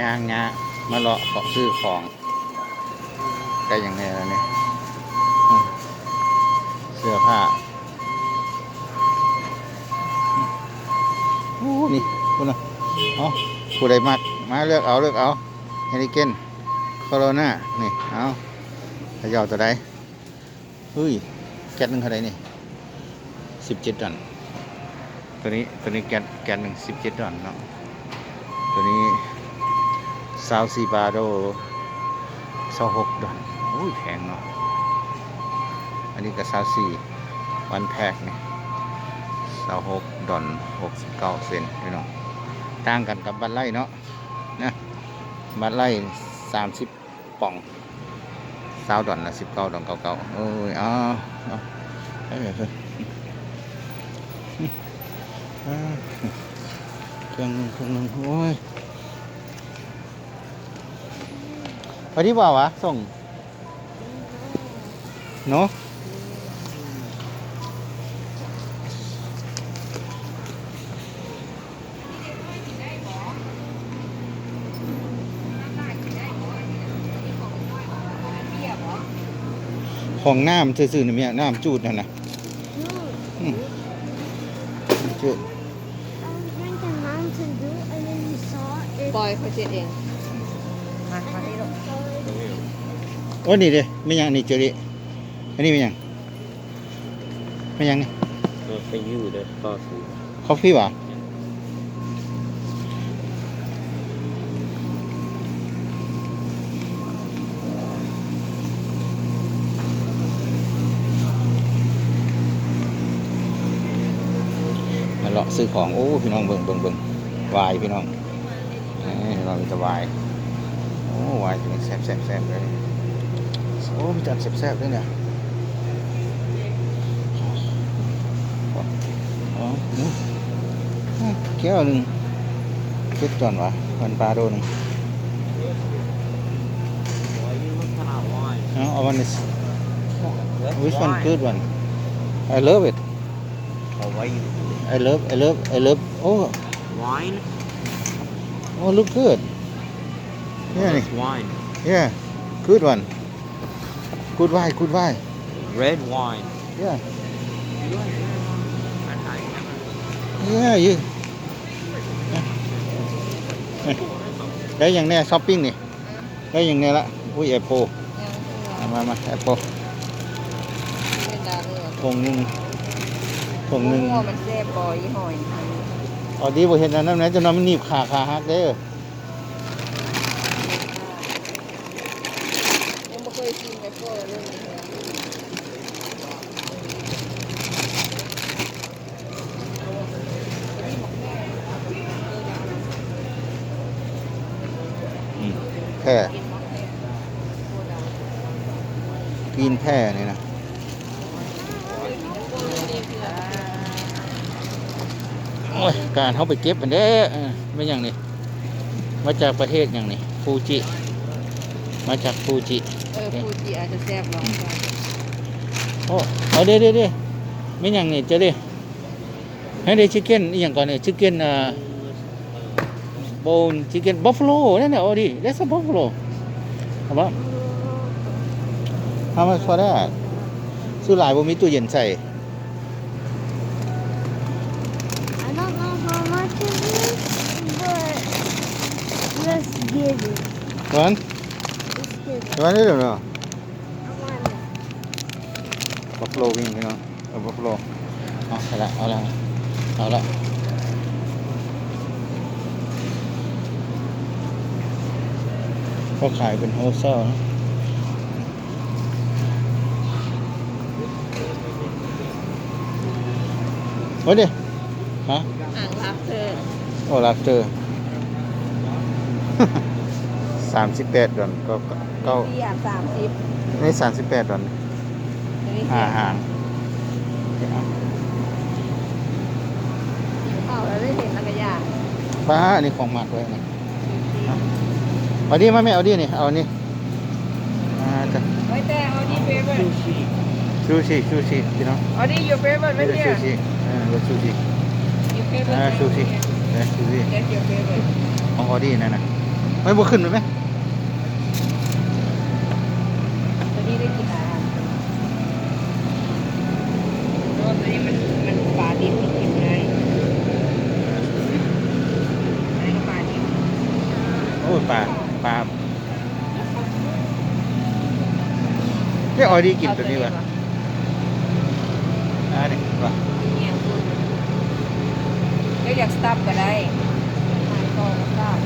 ยางงามาเลาะเกาะซื้อของได้อย่างไรแล้วเนี่ยเสื้อผ้าโอ้นี่คุณน่ะเอผู้ใดมักมาเลือกเอาเลือกเอาเฮลิเกนโคโรนานี่เอาขยาวตัวใดเฮ้ยแก๊สหนึ่งเท่าไรนี่สิบเจ็ดดอลตัวนี้ตัวนี้แก๊สแก๊สหนึ่งสิบเจ็ดดอลเนาะตัวนี้ ซาวซีบาทโดซาวหกดอลโอ้ยแพงเนาะอันนี้ก็ซาวซีวันแพ็กนี่ซาวหกดอลหกสิบเก้าเซนพี่น้องต่างกันกับบัตรไล่เนาะนะบัตรไล่สามสิบป่องซาวดอลละสิบเก้าดอลเก้าเก้าโอ้ยอ้าวอ้าวเอ้ยเฮ้ยอ่าเครื่องนึงเครื่องนึงโอ้ย ไปที่บ่าวะส่งเนาะของน้ำซื่อๆนี่มีน้ำจูดนั่นนะอืมจูด I went to Mountain Dew and then we saw it. บอยเขาเช็ดเอง มามาที่ลูกโอ้นี่เด้ไม่ยังนี่เจอดิอันนี้ไม่ยังไม่ยังนี่ Uh, for you, the coffee. คอฟฟี่หวะมาเลาะซื้อของโอ้พี่น้องเบิ่งเบิ่งเบิ่งวายพี่น้องนี่เรามีแต่วายโอ้วายตัวนี้แซ่บแซ่บแซ่บเลย โอ้มีจานแซ่บๆด้วยเนี่ยอ๋ออืมแก้วหนึ่งคิดก่อนวะมันปลาโดหนึง Why you looking at wine? เอาเอาวันนี้ That's which one wine. good one I love it Oh, why you I love I love I love oh wine? oh look good yeah That's wine. yeah good one Good wine good wine Red wine. yeah You like red wine? And I never. yeah you ได้อย่างเนี้ยช้อปปิ้งนี่ ได้อย่างเนี้ยละ อุ้ยแอปเปิลยังมามาแอปเปิลเป็นดาวเลยทงหนึ่งทงหนึ่งโอ้มันแซ่บบอยยี่ห้อยเอ๋อดีบ่เห็นอันนั้นนะจะนอนมันหนีบขาขาหักเด้อ ยังไม่เคยกินเลยโก้เรื่องนี้เลย อืมแพ ร่กินแพร่นี่นะโอ้ยการเขาไปเก็บมันเด้อเออไม่อย่างนี้มาจากประเทศอย่างนี้ฟูจิ มาจากฟูจิเออฟูจิอาจจะแซ่บลองกันโอ้เอาเด้อเด้อเด้อไม่อย่างนี้เจะเด้ให้ได้ชิคเก้นอหย่างก่อนเนี่ยชิคเก้นอ่า โบนชิคเก้นบัฟฟาโลนั่นน่ะเอาดิ that's a buffalo เอาปะ How much for that ซื้อหลายบ่มีตู้เย็นใส่ I don't know how much it is, but let's get it. วัน Let's get it. วันนี้เดี๋ยวเนาะ I want it. บัฟฟาโลวิ่งพี่น้องเอาบัฟฟาโลเอาเอาละเอาละเอาละ เขาขายเป็นโฮเซลนะโอ้ยดิฮะอ่างรับเธอโอ้ลักเตอร์สามสิบแปดดอนก็ก็พี่อ่างสามสิบนี่สามสิบแปดดอนนี่หาเสียหางเข้าแล้วได้เห็นแล้วก็ยากป้าอันนี้ของหมักไว้นะ เอาดิมาไม่เอาดินี่ เอานี่อ่าจ้ะไว้แต่เอาดีเฟเวอร์ซูชิซูชิพี่น้องเอาดี your favorite ไว้นี่เนี่ยซูชิอ่ารถซูชิ your favorite อ่าซูชิเออซูชิ that's your favorite ของออดี้นั่นนะอไม่บ่ขึ้นเลยไหมตัวนี้ได้กินอาหารเพราะว่าตัวนี้มันมันปลาดิบมันกินได้อันนี้ก็ปลาดิบโอ้ยปลาป ลาไม่ออยดีกินตัวนี้วะอ่านี่วะเนี่ยคุณก็อยากสตับก็ได้ทานก็สตับ